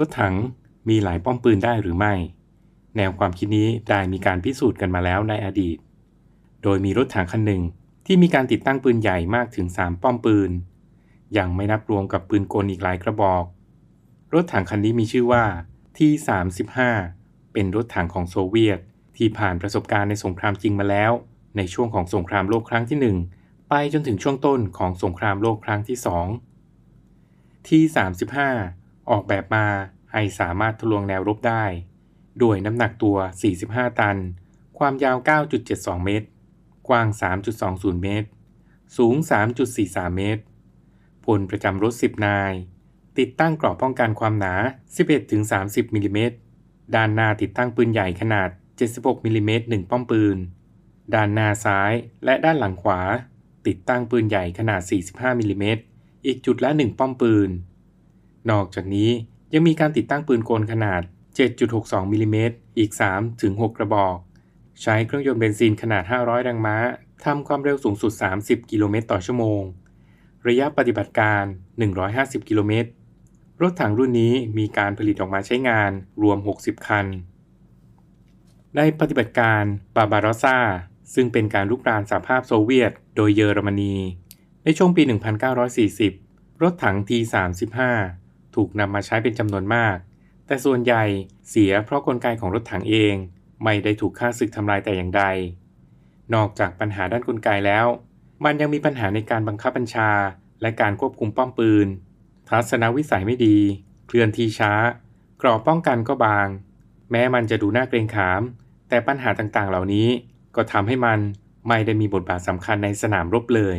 รถถังมีหลายป้อมปืนได้หรือไม่ แนวความคิดนี้ได้มีการพิสูจน์กันมาแล้วในอดีต โดยมีรถถังคันหนึ่งที่มีการติดตั้งปืนใหญ่มากถึง 3 ป้อมปืน ยังไม่นับรวมกับปืนกลอีกหลายกระบอก รถถังคันนี้มีชื่อว่า T35 เป็นรถถังของโซเวียต ที่ผ่านประสบการณ์ในสงครามจริงมาแล้ว ในช่วงของสงครามโลกครั้งที่ 1 ไปจนถึงช่วงต้นของสงครามโลกครั้งที่ 2 T35 ออกแบบมาให้สามารถทะลวงแนวรบได้ ด้วยน้ำหนักตัว 45 ตัน ความยาว 9.72 เมตร กว้าง 3.20 เมตร สูง 3.43 เมตร พลประจำรถ 10 นาย ติดตั้งกรอบป้องกันความหนา 11-30 มิลลิเมตร ด้านหน้าติดตั้งปืนใหญ่ขนาด 76 มิลลิเมตร1ป้อมปืน ด้านหน้าซ้ายและด้านหลังขวา ติดตั้งปืนใหญ่ขนาด 45 มิลลิเมตร อีกจุดละ 1 ป้อมปืน นอกจากนี้ยังมีการติดตั้งปืนกลขนาด 7.62มิลลิเมตรอีก 3-6 กระบอก ใช้เครื่องยนต์เบนซินขนาด 500 แรงม้าทำความเร็วสูงสุด 30 กิโลเมตรต่อชั่วโมง ระยะปฏิบัติการ 150 กิโลเมตร รถถังรุ่นนี้มีการผลิตออกมาใช้งานรวม 60 คันในปฏิบัติการบาบารอซาซึ่งเป็นการลุกรานสหภาพโซเวียต โดยเยอรมนี ในช่วงปี 1940 รถถัง T35 ถูกนำมาใช้เป็นจำนวนมาก แต่ส่วนใหญ่เสียเพราะกลไกของรถถังเอง ไม่ได้ถูกฆ่าศึกทำลายแต่อย่างใด นอกจากปัญหาด้านกลไกแล้ว มันยังมีปัญหาในการบังคับบัญชา และการควบคุมป้อมปืน ทัศนวิสัยไม่ดี เคลื่อนที่ช้า กรอบป้องกันก็บาง แม้มันจะดูน่าเกรงขาม แต่ปัญหาต่างๆ เหล่านี้ก็ทำให้มันไม่ได้มีบทบาทสำคัญในสนามรบเลย